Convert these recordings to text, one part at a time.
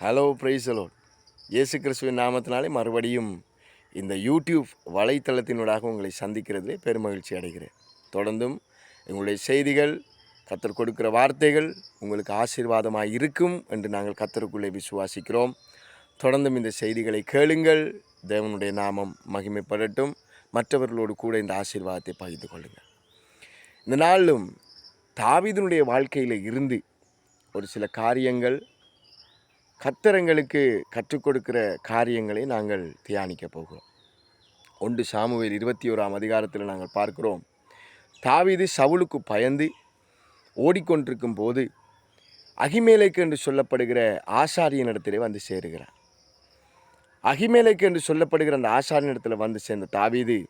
Hello பிரைசலோ இயேசு கிறிஸ்துவின் நாமத்தினாலே மறுபடியும் இந்த யூடியூப் வலைத்தளத்தினூடாக உங்களை சந்திக்கிறதிலே பெருமகிழ்ச்சி அடைகிறேன். தொடர்ந்தும் எங்களுடைய செய்திகள் கத்தர் கொடுக்கிற வார்த்தைகள் உங்களுக்கு ஆசீர்வாதமாக இருக்கும் என்று நாங்கள் கத்தருக்குள்ளே விசுவாசிக்கிறோம். தொடர்ந்தும் இந்த செய்திகளை கேளுங்கள். தேவனுடைய நாமம் மகிமைப்படட்டும். மற்றவர்களோடு கூட இந்த ஆசீர்வாதத்தை பகிர்ந்து கொள்ளுங்கள். இந்த நாளிலும் தாவிதனுடைய வாழ்க்கையில் இருந்து ஒரு சில காரியங்கள் கத்தரங்களுக்கு கற்றுக் கொடுக்கிற காரியங்களை நாங்கள் தியானிக்க போகிறோம். ஒன்று சாமுவேல் இருபத்தி ஓராம் அதிகாரத்தில் நாங்கள் பார்க்கிறோம். தாவிது சவுலுக்கு பயந்து ஓடிக்கொண்டிருக்கும் போது அகிமேலைக்கு என்று சொல்லப்படுகிற ஆசாரியனிடத்திலே வந்து சேருகிறார். அகிமேலைக்கு என்று சொல்லப்படுகிற அந்த ஆசாரியனிடத்தில் வந்து சேர்ந்த தாவீது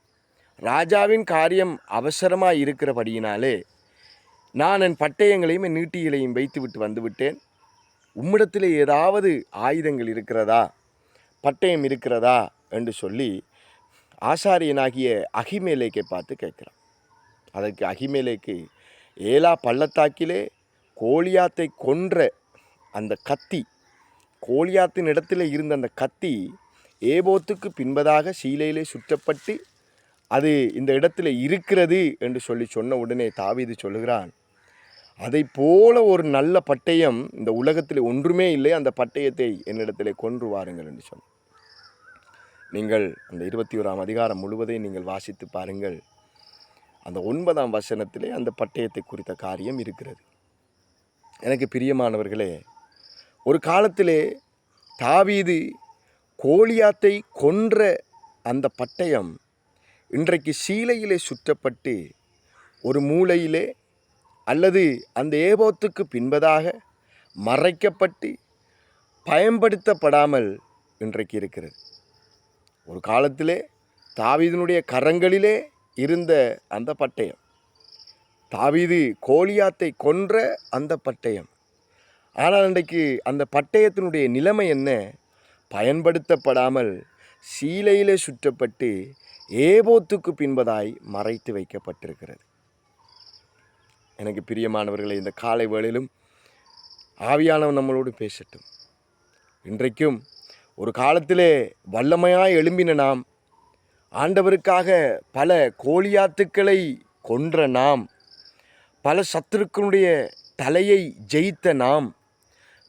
ராஜாவின் காரியம் அவசரமாக இருக்கிறபடியினாலே நான் என் பட்டயங்களையும் என் நீட்டிகளையும் வைத்துவிட்டு வந்துவிட்டேன். உம்மிடத்தில் ஏதாவது ஆயுதங்கள் இருக்கிறதா? பட்டயம் இருக்கிறதா? என்று சொல்லி ஆசாரியனாகிய அகிமேலேக்கை பார்த்து கேட்குறான். அதற்கு அகிமேலேக்கு ஏலா பள்ளத்தாக்கிலே கோழியாத்தை கொன்ற அந்த கத்தி கோழியாத்தின் இடத்துல இருந்த அந்த கத்தி ஏபோத்துக்கு பின்பதாக சீலையிலே சுற்றப்பட்டு அது இந்த இடத்துல இருக்கிறது என்று சொல்லி சொன்ன உடனே தாவீது சொல்லுகிறான் அதை போல ஒரு நல்ல பட்டயம் இந்த உலகத்தில் ஒன்றுமே இல்லை அந்த பட்டயத்தை என்னிடத்திலே கொன்று வாருங்கள் என்று சொன்னேன் நீங்கள் அந்த இருபத்தி ஓராம் அதிகாரம் முழுவதையும் நீங்கள் வாசித்து பாருங்கள். அந்த ஒன்பதாம் வசனத்திலே அந்த பட்டயத்தை குறித்த காரியம் இருக்கிறது. எனக்கு பிரியமானவர்களே ஒரு காலத்திலே தாவீது கோலியாத்தை கொன்ற அந்த பட்டயம் இன்றைக்கு சீலையிலே சுற்றப்பட்டு ஒரு மூலையிலே அல்லது அந்த ஏபோத்துக்கு பின்பதாக மறைக்கப்பட்டு பயன்படுத்தப்படாமல் இன்றைக்கு இருக்கிறது. ஒரு காலத்திலே தாவீதினுடைய கரங்களிலே இருந்த அந்த பட்டயம் தாவீது கோலியாத்தை கொன்ற அந்த பட்டயம். ஆனால் இன்றைக்கு அந்த பட்டயத்தினுடைய நிலைமை என்ன? பயன்படுத்தப்படாமல் சீலையிலே சுற்றப்பட்டு ஏபோத்துக்கு பின்பதாய் மறைத்து வைக்கப்பட்டிருக்கிறது. எனக்கு பிரியமானவர்களை இந்த காலை வேளையிலும் ஆவியானவன் நம்மளோடு பேசட்டும். இன்றைக்கும் ஒரு காலத்திலே வல்லமையாய் எழும்பின நாம் ஆண்டவருக்காக பல கோழியாத்துக்களை கொன்ற நாம் பல சத்துருக்களுடைய தலையை ஜெயித்த நாம்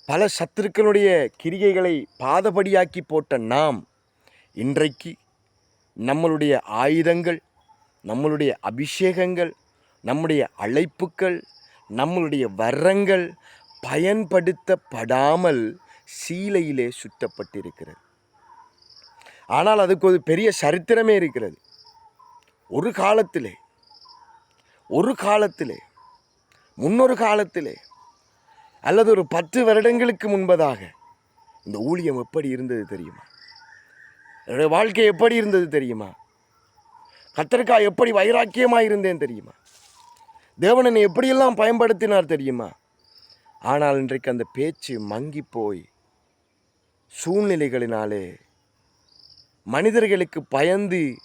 பல சத்துருக்களுடைய கிரிகைகளை பாதபடியாக்கி போட்ட நாம் இன்றைக்கு நம்மளுடைய ஆயுதங்கள் நம்மளுடைய அபிஷேகங்கள் நம்முடைய அழைப்புக்கள் நம்மளுடைய வரங்கள் பயன்படுத்தப்படாமல் சீலையிலே சுற்றப்பட்டிருக்கிறது ஆனால் அதுக்கு ஒரு பெரிய சரித்திரமே இருக்கிறது. ஒரு காலத்திலே ஒரு காலத்திலே முன்னொரு காலத்திலே அல்லது ஒரு பத்து வருடங்களுக்கு முன்பதாக இந்த ஊழியம் எப்படி இருந்தது தெரியுமா? என்னுடைய வாழ்க்கை எப்படி இருந்தது தெரியுமா? கத்திரிக்காய் எப்படி வைராக்கியமாக இருந்தேன் தெரியுமா? தேவனனை எப்படியெல்லாம் பயன்படுத்தினார் தெரியுமா? ஆனால் இன்றைக்கு அந்த பேச்சு மங்கி போய் சூழ்நிலைகளினாலே மனிதர்களுக்கு பயந்து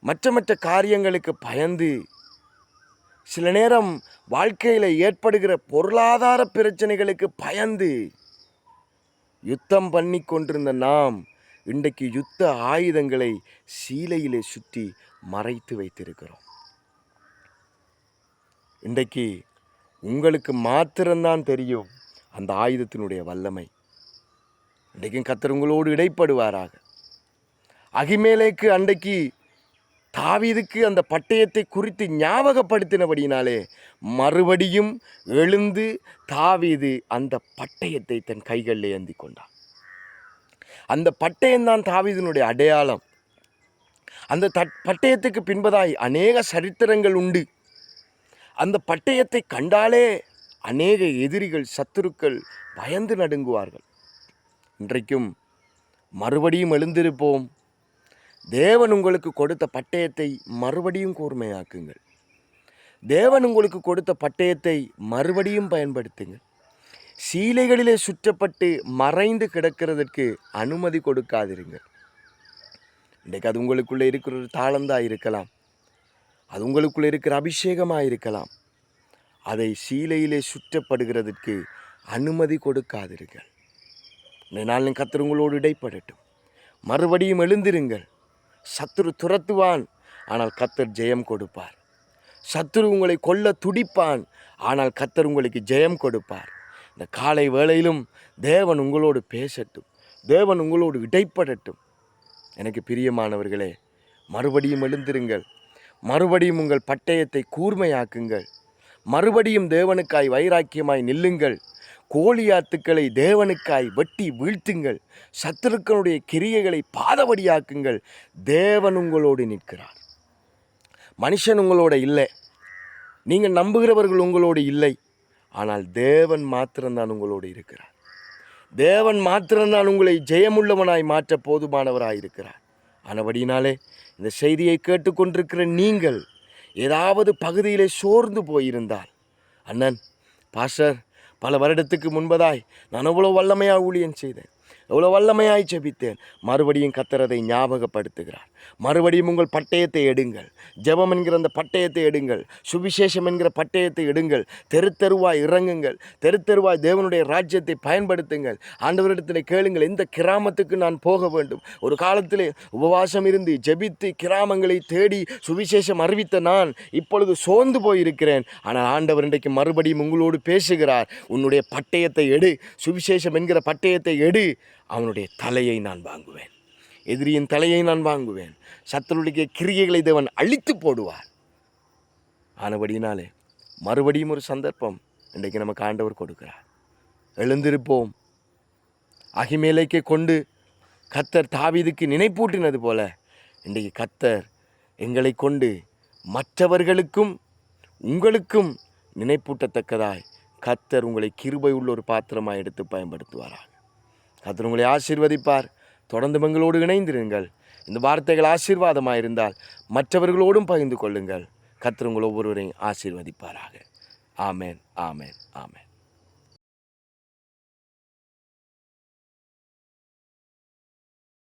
மற்ற மற்ற காரியங்களுக்கு பயந்து சில நேரம் வாழ்க்கையில் ஏற்படுகிற பொருளாதார பிரச்சனைகளுக்கு பயந்து யுத்தம் பண்ணி கொண்டிருந்த நாம் இன்றைக்கு யுத்த ஆயுதங்களை சீலையிலே சுற்றி மறைத்து வைத்திருக்கிறோம். இன்றைக்கு உங்களுக்கு மாத்திரம்தான் தெரியும் அந்த ஆயுதத்தினுடைய வல்லமை. இன்றைக்கும் கத்தர் உங்களோடு இடைப்படுவாராக. அகிமேலேக்கு அன்றைக்கு தாவீதுக்கு அந்த பட்டயத்தை குறித்து ஞாபகப்படுத்தினபடினாலே மறுபடியும் எழுந்து தாவீது அந்த பட்டயத்தை தன் கைகளில் ஏந்தி கொண்டான். அந்த பட்டயம்தான் தாவீதினுடைய அடையாளம். அந்த தட் பட்டயத்துக்கு பின்பதாய் அநேக சரித்திரங்கள் உண்டு. அந்த பட்டயத்தை கண்டாலே அநேக எதிரிகள் சத்துருக்கள் பயந்து நடுங்குவார்கள். இன்றைக்கும் மறுபடியும் எழுந்திருப்போம். தேவன் உங்களுக்கு கொடுத்த பட்டயத்தை மறுபடியும் கூர்மையாக்குங்கள். தேவன் உங்களுக்கு கொடுத்த பட்டயத்தை மறுபடியும் பயன்படுத்துங்கள். சீலைகளிலே சுற்றப்பட்டு மறைந்து கிடக்கிறதற்கு அனுமதி கொடுக்காதிருங்கள். இன்றைக்கு அது உங்களுக்குள்ளே இருக்கிற ஒரு தாளந்தாக இருக்கலாம். அது உங்களுக்குள்ளே இருக்கிற அபிஷேகமாக இருக்கலாம் அதை சீலையிலே சுற்றப்படுகிறதற்கு அனுமதி கொடுக்காதிருங்கள். இந்த நாளிலும் கத்தர் உங்களோடு இடைப்படட்டும். மறுபடியும் எழுந்திருங்கள். சத்துரு துரத்துவான் ஆனால் கத்தர் ஜெயம் கொடுப்பார். சத்துரு உங்களை கொல்ல துடிப்பான் ஆனால் கத்தர் உங்களுக்கு ஜெயம் கொடுப்பார். இந்த காலை வேளையிலும் தேவன் உங்களோடு பேசட்டும். தேவன் உங்களோடு இடைப்படட்டும். எனக்கு பிரியமானவர்களே மறுபடியும் எழுந்திருங்கள். மறுபடியும் உங்கள் பட்டயத்தை கூர்மையாக்குங்கள். மறுபடியும் தேவனுக்காய் வைராக்கியமாய் நில்லுங்கள். கோழியாத்துக்களை தேவனுக்காய் வெட்டி வீழ்த்துங்கள். சத்துருக்களுடைய கிரியைகளை பாதபடியாக்குங்கள். தேவன் உங்களோடு நிற்கிறார். மனுஷன் உங்களோட இல்லை. நீங்கள் நம்புகிறவர்கள் உங்களோடு இல்லை. ஆனால் தேவன் மாத்திரம்தான் உங்களோடு இருக்கிறார். தேவன் மாத்திரம்தான் உங்களை ஜெயமுள்ளவனாய் மாற்ற போதுமானவராய் இருக்கிறார் ஆனபடியினாலே இந்த செய்தியை கேட்டுக்கொண்டிருக்கிற நீங்கள் ஏதாவது பகுதியிலே சோர்ந்து போயிருந்தால். அண்ணன் பாஸ்டர் பல வருடத்துக்கு முன்பதாய் நான் அவ்வளோ வல்லமையாக ஊழியம் செய்தேன். எவ்வளோ வல்லமையாய் செபித்தேன் மறுபடியும் கத்தரதை ஞாபகப்படுத்துகிறார். மறுபடியும் உங்கள் பட்டயத்தை எடுங்கள். ஜெபம் என்கிற அந்த பட்டயத்தை எடுங்கள். சுவிசேஷம் என்கிற பட்டயத்தை எடுங்கள். தெரு தெருவாய் இறங்குங்கள். தெரு தெருவாய் தேவனுடைய ராஜ்யத்தை பயன்படுத்துங்கள். ஆண்டவரிடத்தில் கேளுங்கள். எந்த கிராமத்துக்கு நான் போக வேண்டும்? ஒரு காலத்தில் உபவாசம் இருந்து ஜெபித்து கிராமங்களை தேடி சுவிசேஷம் அறிவித்த நான் இப்பொழுது சோர்ந்து போயிருக்கிறேன். ஆனால் ஆண்டவர் இன்றைக்கு மறுபடியும் உங்களோடு பேசுகிறார். உன்னுடைய பட்டயத்தை எடு. சுவிசேஷம் என்கிற பட்டயத்தை எடு. அவனுடைய தலையை நான் வாங்குவேன். எதிரியின் தலையை நான் வாங்குவேன். சத்துருடைய கிரியைகளை தேவன் அழித்து போடுவார். ஆனபடியினாலே மறுபடியும் ஒரு சந்தர்ப்பம் இன்றைக்கு நமக்கு ஆண்டவர் கொடுக்கிறார். எழுந்திருப்போம். அகிமேலைக்கை கொண்டு கத்தர் தாவிதுக்கு நினைப்பூட்டினது போல இன்றைக்கு கத்தர் எங்களை கொண்டு மற்றவர்களுக்கும் உங்களுக்கும் நினைப்பூட்டத்தக்கதாய் கத்தர் உங்களை கிருபை உள்ள ஒரு பாத்திரமாக எடுத்து பயன்படுத்துவாராக. கத்தர் உங்களை ஆசீர்வதிப்பார். தொடர்ந்து எங்களோடு இணைந்திருங்கள். இந்த வார்த்தைகள் ஆசீர்வாதமாக இருந்தால் மற்றவர்களோடும் பகிர்ந்து கொள்ளுங்கள். கத்தர் உங்கள் ஒவ்வொருவரையும் ஆசீர்வதிப்பாராக. ஆமேன் ஆமேன் ஆமேன்.